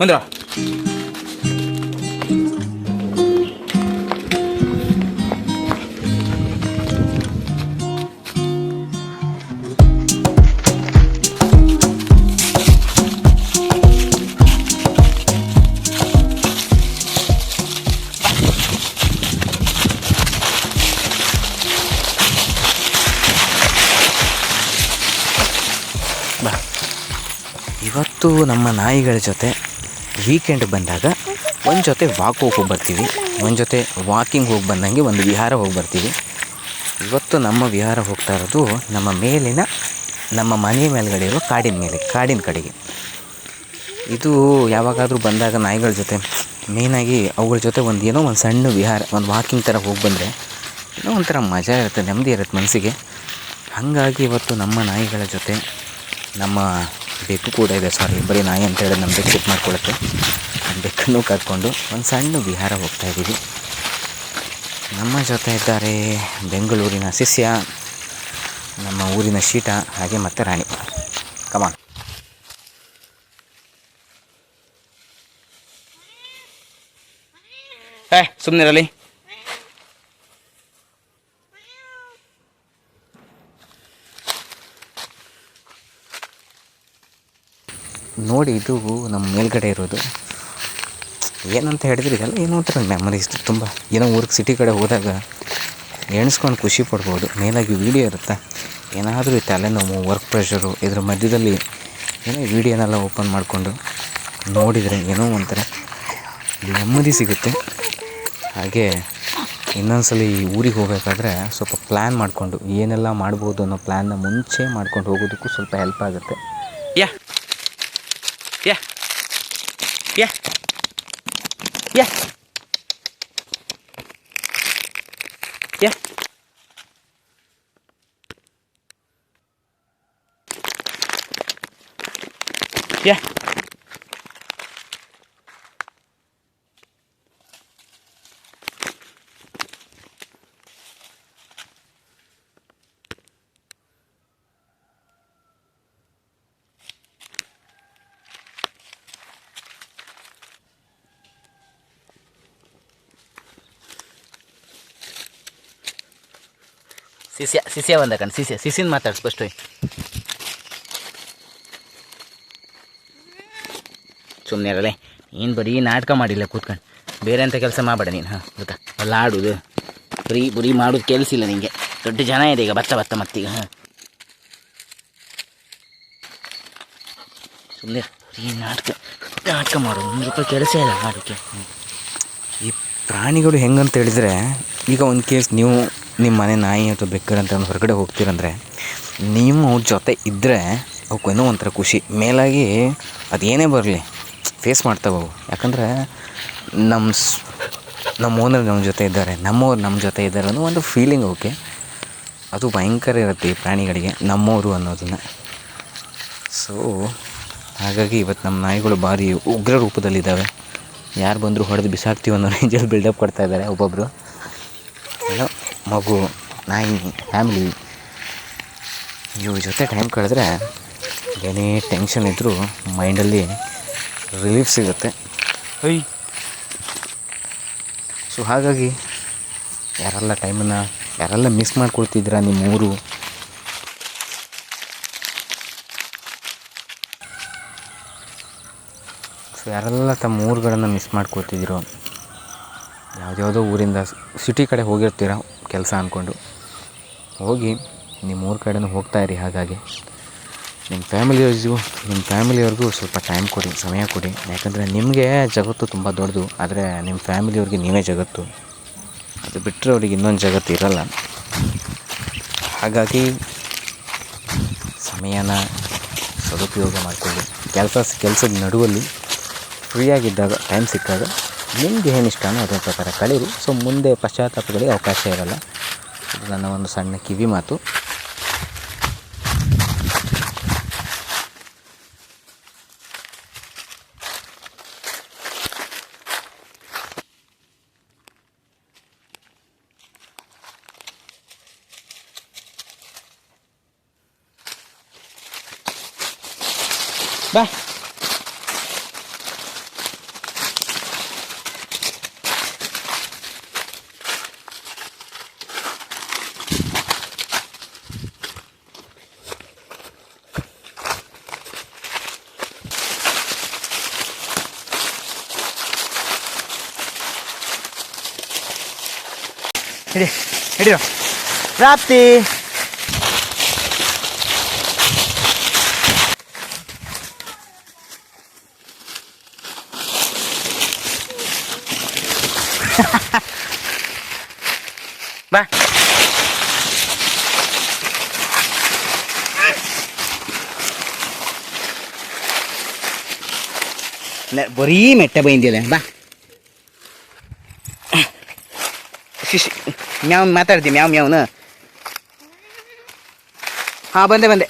ಬಂದ್ರ? ಇವತ್ತು ನಮ್ಮ ನಾಯಿಗಳ ಜೊತೆ ವೀಕೆಂಡ್ ಬಂದಾಗ ಒಂದು ಜೊತೆ ವಾಕ್ ಹೋಗಿ ಬರ್ತೀವಿ. ಒಂದು ಜೊತೆ ವಾಕಿಂಗ್ ಹೋಗಿ ಬಂದಂಗೆ ಒಂದು ವಿಹಾರ ಹೋಗಿ ಬರ್ತೀವಿ. ಇವತ್ತು ನಮ್ಮ ವಿಹಾರ ಹೋಗ್ತಾ ಇರೋದು ನಮ್ಮ ಮೇಲಿನ ನಮ್ಮ ಮನೆ ಮೇಲ್ಗಡೆ ಇರೋ ಕಾಡಿನ ಮೇಲೆ, ಕಾಡಿನ ಕಡೆಗೆ. ಇದು ಯಾವಾಗಾದರೂ ಬಂದಾಗ ನಾಯಿಗಳ ಜೊತೆ ಮೇಯ್ನಾಗಿ ಅವುಗಳ ಜೊತೆ ಒಂದು ಏನೋ ಒಂದು ಸಣ್ಣ ವಿಹಾರ, ಒಂದು ವಾಕಿಂಗ್ ಥರ ಹೋಗಿ ಬಂದರೆ ಏನೋ ಒಂಥರ ಮಜಾ ಇರುತ್ತೆ, ನೆಮ್ಮದಿ ಇರುತ್ತೆ ಮನಸ್ಸಿಗೆ. ಹಾಗಾಗಿ ಇವತ್ತು ನಮ್ಮ ನಾಯಿಗಳ ಜೊತೆ, ನಮ್ಮ ಬೆಕ್ಕು ಕೂಡ ಇದೆ ಸಾರಿ ಬರೀ ನಾಯಿ ಅಂತ ಹೇಳಿ ನಮ್ಮ ಬೆಕ್ಕು ಸಿಟ್ಟು ಮಾಡ್ಕೊಳ್ಳುತ್ತೆ. ಬೆಕ್ಕನ್ನು ಕರ್ಕೊಂಡು ಒಂದು ಸಣ್ಣ ವಿಹಾರ ಹೋಗ್ತಾ ಇದ್ದೀವಿ. ನಮ್ಮ ಜೊತೆ ಇದ್ದಾರೆ ಬೆಂಗಳೂರಿನ ಶಿಷ್ಯ, ನಮ್ಮ ಊರಿನ ಶೀಟ, ಹಾಗೆ ಮತ್ತು ರಾಣಿ. ಕಮಾನ್ ಏ ಸುಮ್ಮನಿರಲಿ ನೋಡಿ ಇದು ನಮ್ಮ ಮೇಲ್ಗಡೆ ಇರೋದು. ಏನಂತ ಹೇಳಿದ್ರೆ ಇದೆಲ್ಲ ಏನೋ ಒಂಥರ ಮೆಮರೀಸ್ ತುಂಬ. ಏನೋ ಊರಿಗೆ ಸಿಟಿ ಕಡೆ ಹೋದಾಗ ಎಣಿಸ್ಕೊಂಡು ಖುಷಿ ಪಡ್ಬೋದು. ಮೇಲಾಗಿ ವೀಡಿಯೋ ಇರುತ್ತೆ? ಏನಾದರೂ ತಲೆನೋವು ವರ್ಕ್ ಪ್ರೆಷರು ಇದ್ರ ಮಧ್ಯದಲ್ಲಿ ಏನೋ ವೀಡಿಯೋನೆಲ್ಲ ಓಪನ್ ಮಾಡಿಕೊಂಡು ನೋಡಿದರೆ ಏನೋ ಒಂಥರ ನೆಮ್ಮದಿ ಸಿಗುತ್ತೆ. ಹಾಗೆ ಇನ್ನೊಂದ್ಸಲ ಈ ಊರಿಗೆ ಹೋಗಬೇಕಾದ್ರೆ ಸ್ವಲ್ಪ ಪ್ಲ್ಯಾನ್ ಮಾಡಿಕೊಂಡು ಏನೆಲ್ಲ ಮಾಡ್ಬೋದು ಅನ್ನೋ ಪ್ಲ್ಯಾನ್ನ ಮುಂಚೆ ಮಾಡ್ಕೊಂಡು ಹೋಗೋದಕ್ಕೂ ಸ್ವಲ್ಪ ಹೆಲ್ಪ್ ಆಗುತ್ತೆ. ಯಾ. ಯಾ ಯಾ ಯಾ ಯಾ ಯಾ ಶಿಷ್ಯ ಸಿಸಿಯ ಬಂದ ಕಣ್ ಸಿಸಿಯ ಸಿಸಿನ ಮಾತಾಡು ಸ್ಪಷ್ಟ ಸುಮ್ಮನೆ ಇರಲೆ ನೀನು ಬರೀ ನಾಟಕ ಮಾಡಿಲ್ಲ ಕೂತ್ಕೊಂಡು ಬೇರೆ ಅಂತ ಕೆಲಸ ಮಾಡಬೇಡ ನೀನು, ಹಾಂ, ಗೊತ್ತಾ? ಅಲ್ಲ ಆಡೋದು. ಬರೀ ಬರೀ ಮಾಡೋದು ಕೆಲಸ ಇಲ್ಲ ನಿಂಗೆ. ದೊಡ್ಡ ಜನ ಇದೆ ಈಗ, ಬತ್ತ ಬತ್ತ ಮತ್ತೀಗ, ಹಾಂ. ಸುಮ್ಮನೆ ಬರೀ ನಾಟಕ ನಾಟಕ ಮಾಡೋದು ಒಂದು ರೂಪಾಯಿ ಕೆಲಸ ಇಲ್ಲ ಮಾಡೋಕ್ಕೆ ಈ ಪ್ರಾಣಿಗಳು ಹೆಂಗಂತ ಹೇಳಿದರೆ, ಈಗ ಒಂದು ಕೇಸ್ ನೀವು ನಿಮ್ಮ ಮನೆ ನಾಯಿ ಅಥವಾ ಒಂದು ಹೊರಗಡೆ ಹೋಗ್ತೀರಂದರೆ ನಿಮ್ಮ ಜೊತೆ ಇದ್ದರೆ ಅವಕ್ಕೇನೋ ಒಂಥರ ಖುಷಿ. ಮೇಲಾಗಿ ಅದೇನೇ ಬರಲಿ ಫೇಸ್ ಮಾಡ್ತಾವೆ ಅವು ಯಾಕಂದರೆ ನಮ್ಮ ಸ್ ನಮ್ಮ ಓನರ್ ನಮ್ಮ ಜೊತೆ ಇದ್ದಾರೆ, ನಮ್ಮವ್ರು ನಮ್ಮ ಜೊತೆ ಇದ್ದಾರೆ ಅನ್ನೋ ಒಂದು ಫೀಲಿಂಗ್ ಓಕೆ ಅದು ಭಯಂಕರ ಇರುತ್ತೆ ಈ ಪ್ರಾಣಿಗಳಿಗೆ, ನಮ್ಮವರು ಅನ್ನೋದನ್ನು. ಸೊ ಹಾಗಾಗಿ ಇವತ್ತು ನಮ್ಮ ನಾಯಿಗಳು ಭಾರಿ ಉಗ್ರ ರೂಪದಲ್ಲಿದ್ದಾವೆ. ಯಾರು ಬಂದರೂ ಹೊಡೆದು ಬಿಸಾಕ್ತೀವಿ ಅನ್ನೋ ರೇಂಜಲ್ಲಿ ಬಿಲ್ಡಪ್ ಕೊಡ್ತಾ ಇದ್ದಾರೆ ಒಬ್ಬೊಬ್ಬರು ಮಗು ನಾಯಿ ಫ್ಯಾಮಿಲಿ ಇವ್ರ ಜೊತೆ ಟೈಮ್ ಕಳೆದ್ರೆ ಏನೇ ಟೆನ್ಷನ್ ಇದ್ದರೂ ಮೈಂಡಲ್ಲಿ ರಿಲೀಫ್ ಸಿಗುತ್ತೆ. ಐ ಸೊ ಹಾಗಾಗಿ ಯಾರೆಲ್ಲ ಟೈಮನ್ನು ಯಾರೆಲ್ಲ ಮಿಸ್ ಮಾಡ್ಕೊಳ್ತಿದ್ದೀರಾ ನಿಮ್ಮ ಊರು ಸೊ ಯಾರೆಲ್ಲ ತಮ್ಮ ಊರುಗಳನ್ನು ಮಿಸ್ ಮಾಡ್ಕೊಳ್ತಿದ್ದೀರೋ ಯಾವುದ್ಯಾವುದೋ ಊರಿಂದ ಸಿಟಿ ಕಡೆ ಹೋಗಿರ್ತೀರ ಕೆಲಸ ಅಂದ್ಕೊಂಡು ಹೋಗಿ ನಿಮ್ಮ ಊರ ಕಡೆನೂ ಇರಿ ಹಾಗಾಗಿ. ನಿಮ್ಮ ಫ್ಯಾಮಿಲಿಯವ್ರಿಗೂ ನಿಮ್ಮ ಫ್ಯಾಮಿಲಿಯವ್ರಿಗೂ ಸ್ವಲ್ಪ ಟೈಮ್ ಕೊಡಿ, ಸಮಯ ಕೊಡಿ. ಯಾಕಂದರೆ ನಿಮಗೆ ಜಗತ್ತು ತುಂಬ ದೊಡ್ಡದು, ಆದರೆ ನಿಮ್ಮ ಫ್ಯಾಮಿಲಿಯವ್ರಿಗೆ ನೀವೇ ಜಗತ್ತು. ಅದು ಬಿಟ್ಟರೆ ಅವ್ರಿಗೆ ಇನ್ನೊಂದು ಜಗತ್ತು ಇರಲ್ಲ. ಹಾಗಾಗಿ ಸಮಯನ ಸದುಪಯೋಗ ಮಾಡಿಕೊಳ್ಳಿ. ಕೆಲಸ, ಕೆಲಸದ ನಡುವಲ್ಲಿ ಫ್ರೀಯಾಗಿದ್ದಾಗ ಟೈಮ್ ಸಿಕ್ಕಾಗ ನಿಮ್ಗೆ ಏನು ಇಷ್ಟನೋ ಅದರ ಪ್ರಕಾರ ಕಳೀರಿ. ಸೊ ಮುಂದೆ ಪಶ್ಚಾತ್ತಾಪಗಳಿಗೆ ಅವಕಾಶ ಇರಲ್ಲ. ಇದು ನನ್ನ ಒಂದು ಸಣ್ಣ ಕಿವಿ ಮಾತು. ಬಾ. ಹಿಡಿ ಹಿಡಿಯೋ ಪ್ರಾಪ್ತಿ ಬಾ ನ- ಬರೀ ಮೆಟ್ಟ ಬೈಂದಿಲ್ಲ ಬಾ ಶಿಶಿ ಮ್ಯಾವ್ ಮಾತಾಡ್ತೀನಿ ಮ್ಯಾವ್ ಮ್ಯಾವ್ನ? ಹಾ ಬಂದೆ ಬಂದೆ.